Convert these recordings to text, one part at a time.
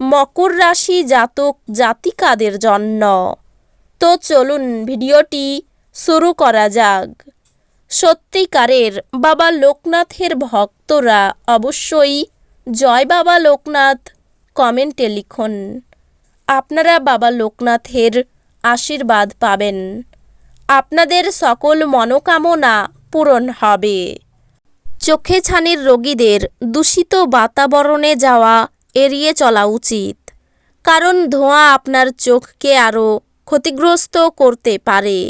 মকর রাশি জাতক জাতিকাদের জন্য। তো চলুন ভিডিওটি শুরু করা যাক। সত্যিকারের বাবা লোকনাথের ভক্তরা অবশ্যই জয় বাবা লোকনাথ কমেন্টে লিখুন। আপনারা বাবা লোকনাথের আশীর্বাদ পাবেন। আপনাদের সকল মনোকামনা পূরণ হবে। চোখে ছানির রোগীদের দূষিত বাতাবরণে যাওয়া এড়িয়ে চলা উচিত। কারণ ধোঁয়া আপনার চোখকে আরও ক্ষতিগ্রস্ত করতে পারে।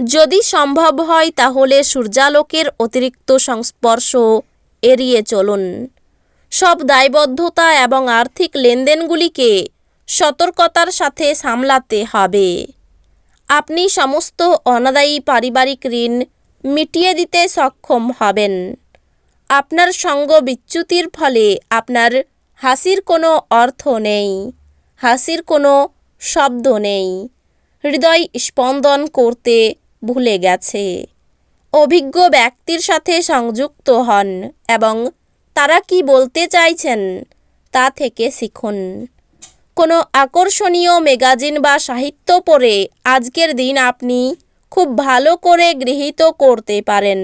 যদি সম্ভব হয় তাহলে সূর্যালোকের অতিরিক্ত সংস্পর্শ এড়িয়ে চলুন। সব দায়বদ্ধতা এবং আর্থিক লেনদেনগুলিকে সতর্কতার সাথে সামলাতে হবে। আপনি সমস্ত অনাদায়ী পারিবারিক ঋণ মিটিয়ে দিতে সক্ষম হবেন। আপনার সঙ্গ বিচ্যুতির ফলে আপনার হাসির কোনো অর্থ নেই, হাসির কোনো শব্দ নেই, হৃদয় স্পন্দন করতে ভুলে গেছে। অভিজ্ঞ ব্যক্তির সাথে সংযুক্ত হন এবং তারা কি বলতে চাইছেন তা থেকে শিখুন। কোনো আকর্ষণীয় ম্যাগাজিন বা সাহিত্য পড়ে আজকের দিন আপনি খুব ভালো করে গৃহীত করতে পারেন।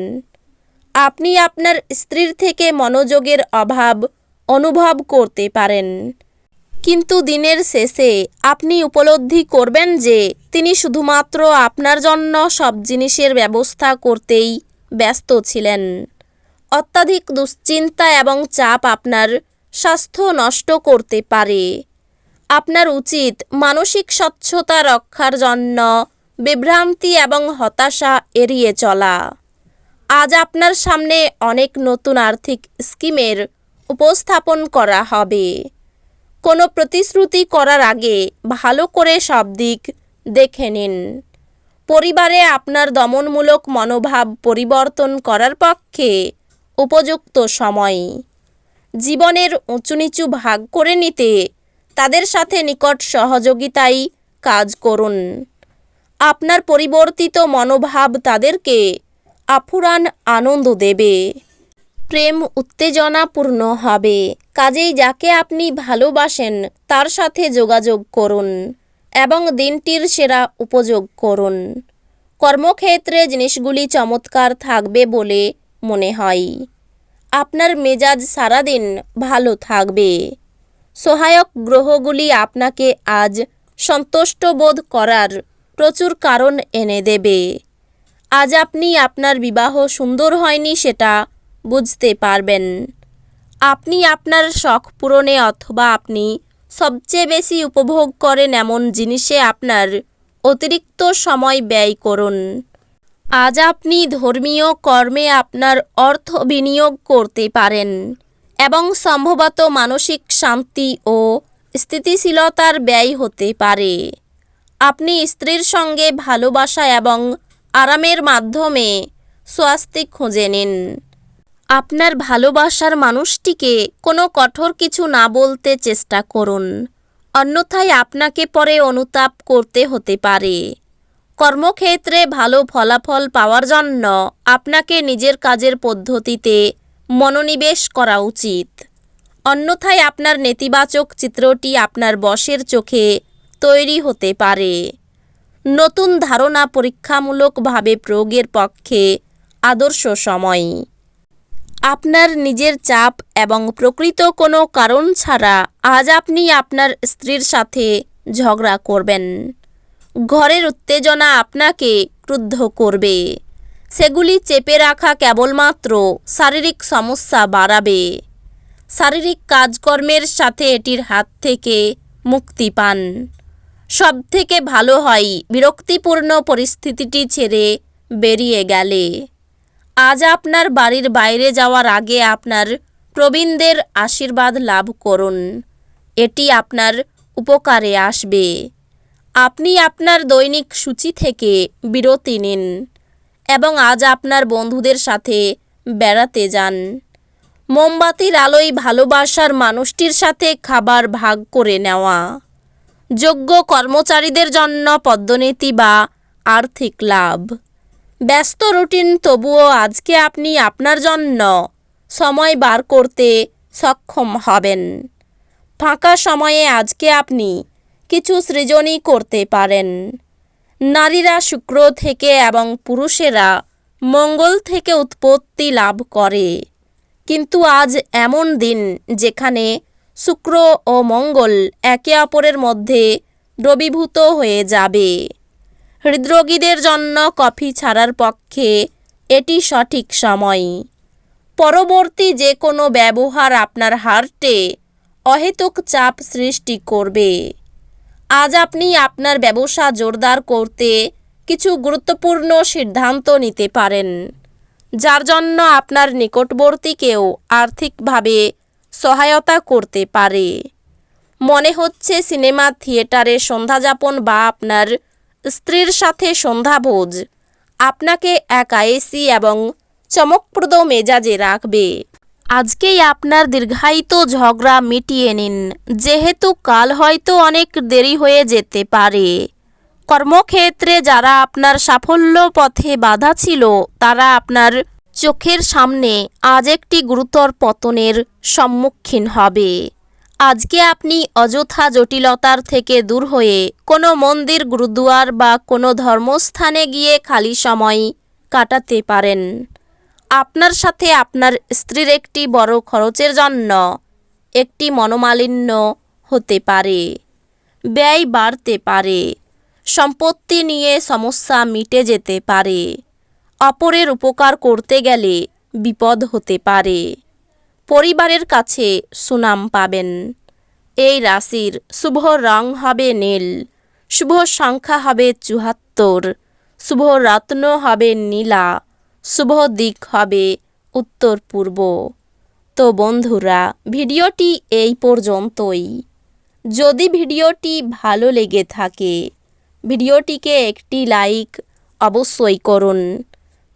আপনি আপনার স্ত্রীর থেকে মনোযোগের অভাব অনুভব করতে পারেন। কিন্তু দিনের শেষে আপনি উপলব্ধি করবেন যে তিনি শুধুমাত্র আপনার জন্য সব জিনিসের ব্যবস্থা করতেই ব্যস্ত ছিলেন। অত্যাধিক দুশ্চিন্তা এবং চাপ আপনার স্বাস্থ্য নষ্ট করতে পারে। আপনার উচিত মানসিক স্বচ্ছতা রক্ষার জন্য বিভ্রান্তি এবং হতাশা এড়িয়ে চলা। আজ আপনার সামনে অনেক নতুন আর্থিক স্কিমের উপস্থাপন করা হবে। কোনো প্রতিশ্রুতি করার আগে ভালো করে সব দিক দেখে নিন। পরিবারে আপনার দমনমূলক মনোভাব পরিবর্তন করার পক্ষে উপযুক্ত সময়। জীবনের উঁচু নিচু ভাগ করে নিতে তাদের সাথে নিকট সহযোগিতাই কাজ করুন। আপনার পরিবর্তিত মনোভাব তাদেরকে আফুরান আনন্দ দেবে। প্রেম উত্তেজনাপূর্ণ হবে। কাজেই যাকে আপনি ভালোবাসেন, তার সাথে যোগাযোগ করুন এবং দিনটির সেরা উপযোগ করুন। কর্মক্ষেত্রে জিনিসগুলি চমৎকার থাকবে বলে মনে হয়। আপনার মেজাজ সারাদিন ভালো থাকবে। সহায়ক গ্রহগুলি আপনাকে আজ সন্তুষ্ট বোধ করার প্রচুর কারণ এনে দেবে। আজ আপনি আপনার বিবাহ সুন্দর হয়নি সেটা বুঝতে পারবেন। আপনি আপনার শখ পূরণে অথবা আপনি সবচেয়ে বেশি উপভোগ করেন এমন জিনিসে আপনার অতিরিক্ত সময় ব্যয় করুন। আজ আপনি ধর্মীয় কর্মে আপনার অর্থ বিনিয়োগ করতে পারেন এবং সম্ভবত মানসিক শান্তি ও স্থিতিশীলতার ব্যয় হতে পারে। আপনি স্ত্রীর সঙ্গে ভালোবাসা এবং আরামের মাধ্যমে স্বাস্তিক খুঁজে নিন। আপনার ভালোবাসার মানুষটিকে কোনো কঠোর কিছু না বলতে চেষ্টা করুন। অন্যথায় আপনাকে পরে অনুতাপ করতে হতে পারে। কর্মক্ষেত্রে ভালো ফলাফল পাওয়ার জন্য আপনাকে নিজের কাজের পদ্ধতিতে মনোনিবেশ করা উচিত। অন্যথায় আপনার নেতিবাচক চিত্রটি আপনার বসের চোখে তৈরি হতে পারে। নতুন ধারণা পরীক্ষামূলকভাবে প্রয়োগের পক্ষে আদর্শ সময়। আপনার নিজের চাপ এবং প্রকৃত কোনো কারণ ছাড়া আজ আপনি আপনার স্ত্রীর সাথে ঝগড়া করবেন। ঘরের উত্তেজনা আপনাকে ক্রুদ্ধ করবে। সেগুলি চেপে রাখা কেবলমাত্র শারীরিক সমস্যা বাড়াবে। শারীরিক কাজকর্মের সাথে এটির হাত থেকে মুক্তি পান। সব থেকে ভালো হয় বিরক্তিপূর্ণ পরিস্থিতিটি ছেড়ে বেরিয়ে গেলে। আজ আপনার বাড়ির বাইরে যাওয়ার আগে আপনার প্রবীণদের আশীর্বাদ লাভ করুন। এটি আপনার উপকারে আসবে। আপনি আপনার দৈনিক সূচি থেকে বিরতি নিন এবং আজ আপনার বন্ধুদের সাথে বেড়াতে যান। মোমবাতির আলোয় ভালোবাসার মানুষটির সাথে খাবার ভাগ করে নেওয়া। যোগ্য কর্মচারীদের জন্য পদ্মনীতি বা আর্থিক লাভ। ব্যস্ত রুটিন, তবুও আজকে আপনি আপনার জন্য সময় বার করতে সক্ষম হবেন। ফাঁকা সময়ে আজকে আপনি কিছু সৃজনই করতে পারেন। নারীরা শুক্র থেকে এবং পুরুষেরা মঙ্গল থেকে উৎপত্তি লাভ করে। কিন্তু আজ এমন দিন যেখানে শুক্র ও মঙ্গল একে অপরের মধ্যে দ্রবীভূত হয়ে যাবে। হৃদরোগীদের জন্য কফি ছাড়ার পক্ষে এটি সঠিক সময়। পরবর্তী যে কোনো ব্যবহার আপনার হার্টে অহেতুক চাপ সৃষ্টি করবে। আজ আপনি আপনার ব্যবসা জোরদার করতে কিছু গুরুত্বপূর্ণ সিদ্ধান্ত নিতে পারেন, যার জন্য আপনার নিকটবর্তী কেউ আর্থিকভাবে সহায়তা করতে পারে। মনে হচ্ছে সিনেমা, থিয়েটারে সন্ধ্যাযাপন বা আপনার স্ত্রীর সাথে সন্ধ্যাভোজ। আপনাকে একা এসি এবং চমকপ্রদ মেজাজে রাখবে। আজকেই আপনার দীর্ঘায়িত ঝগড়া মিটিয়ে নিন। যেহেতু কাল হয়তো অনেক দেরি হয়ে যেতে পারে। কর্মক্ষেত্রে যারা আপনার সাফল্য পথে বাধা ছিল, তারা আপনার চোখের সামনে আজ একটি গুরুতর পতনের সম্মুখীন হবে। আজকে আপনি অযথা জটিলতার থেকে দূর হয়ে কোনো মন্দির, গুরুদুয়ার বা কোনো ধর্মস্থানে গিয়ে খালি সময় কাটাতে পারেন। আপনার সাথে আপনার স্ত্রীর একটি বড় খরচের জন্য একটি মনোমালিন্য হতে পারে, ব্যয় বাড়তে পারে, সম্পত্তি নিয়ে সমস্যা মিটে যেতে পারে, অপরের উপকার করতে গেলে বিপদ হতে পারে। পরিবারের কাছে সুনাম পাবেন। এই রাশির শুভ রং হবে নীল, শুভ সংখ্যা হবে চুহাত্তর শুভ রত্ন হবে নীলা, শুভ দিক হবে উত্তর পূর্ব। তো বন্ধুরা, ভিডিওটি এই পর্যন্তই। যদি ভিডিওটি ভালো লেগে থাকে, ভিডিওটিকে একটি লাইক অবশ্যই করুন।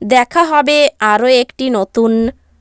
দেখা হবে আরও একটি নতুন